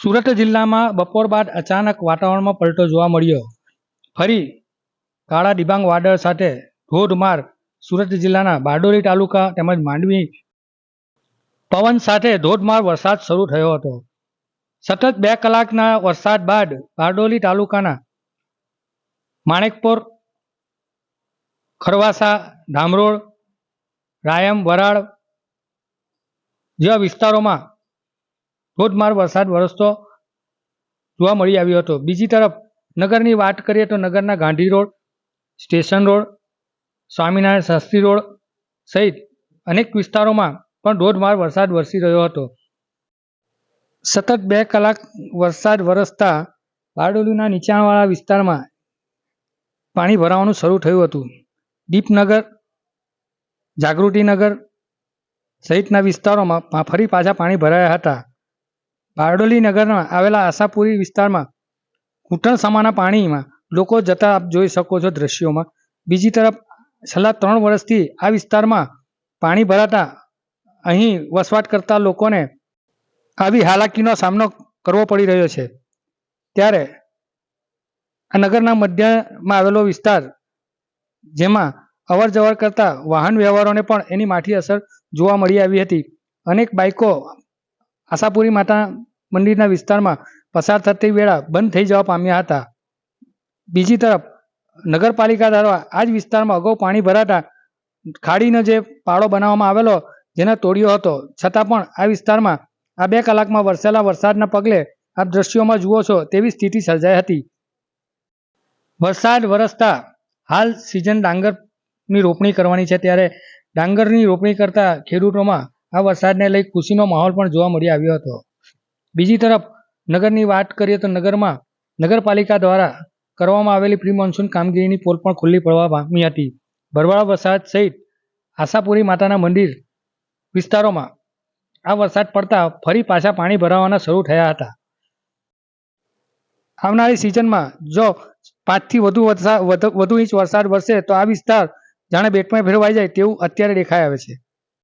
સુરત જિલ્લામાં બપોર બાદ અચાનક વાતાવરણમાં પલટો જોવા મળ્યો. ફરી કાળા ડિબાંગ વાદળ સાથે ધોધમાર સુરત જિલ્લાના બારડોલી તાલુકા તેમજ માંડવી પવન સાથે ધોધમાર વરસાદ શરૂ થયો હતો. સતત બે કલાકના વરસાદ બાદ બારડોલી તાલુકાના માણેકપોર, ખરવાસા, ધામરોડ, રાયમ, વરાળ જેવા વિસ્તારોમાં ધોધમાર વરસાદ વરસતો જોવા મળી આવ્યો હતો. બીજી તરફ નગરની વાત કરીએ તો નગરના Gandhi road, station road, Swaminarayan Shastri road સહિત અનેક વિસ્તારોમાં પણ ધોધમાર વરસાદ વરસી રહ્યો હતો. સતત બે કલાક વરસાદ વરસતા બારડોલીના નીચાણવાળા વિસ્તારમાં પાણી ભરાવાનું શરૂ થયું હતું. દીપનગર, જાગૃતિનગર સહિતના વિસ્તારોમાં ફરી પાછા પાણી ભરાયા હતા. બારડોલી નગરમાં આવેલા આશાપુરી વિસ્તારમાં ઘૂંટણ સમાના પાણીમાં લોકો જતા આપ જોઈ શકો છો દ્રશ્યોમાં. બીજી તરફ છેલ્લા ત્રણ વર્ષથી આ વિસ્તારમાં પાણી ભરાતા અહીં વસવાટ કરતા લોકોને આવી હાલાકીનો સામનો કરવો પડી રહ્યો છે. ત્યારે આ નગરના મધ્યમાં આવેલો વિસ્તાર જેમાં અવર જવર કરતા વાહન વ્યવહારોને પણ એની માઠી અસર જોવા મળી આવી હતી. અનેક બાઇકો આશાપુરી માતા મંદિરના વિસ્તારમાં પસાર થતી વેળા બંધ થઈ જવા પામ્યા હતા. બીજી તરફ, નગરપાલિકા દ્વારા આ જ વિસ્તારમાં અગાઉ પાણી ભરાતા ખાડીનો જે પાળો બનાવવામાં આવેલો જેને તોડ્યો હતો, છતાં પણ આ વિસ્તારમાં આ બે કલાકમાં વરસેલા વરસાદના પગલે આપ દ્રશ્યોમાં જુઓ છો તેવી સ્થિતિ સર્જાઈ હતી. વરસાદ વરસતા હાલ સિઝન ડાંગરની રોપણી કરવાની છે ત્યારે ડાંગરની રોપણી કરતા ખેડૂતોમાં આ વરસાદને લઈ ખુશીનો માહોલ પણ જોવા મળી આવ્યો હતો. બીજી તરફ, નગરની વાત કરીએ તો નગરમાં, નગરપાલિકા દ્વારા કરવામાં આવેલી પ્રી મોન્સૂન કામગીરીની પોલ પણ ખુલ્લી પડવા પામી હતી. ભરવાડા વરસાદ સહિત આશાપુરી માતાના મંદિર વિસ્તારોમાં આ વરસાદ પડતા ફરી પાછા પાણી ભરાવાના શરૂ થયા હતા. આવનારી સિઝનમાં જો પાંચથી વધુ વધુ ઇંચ વરસાદ વરસે તો આ વિસ્તાર જાણે બેટમાં ફેરવાઈ જાય તેવું અત્યારે દેખાઈ આવે છે.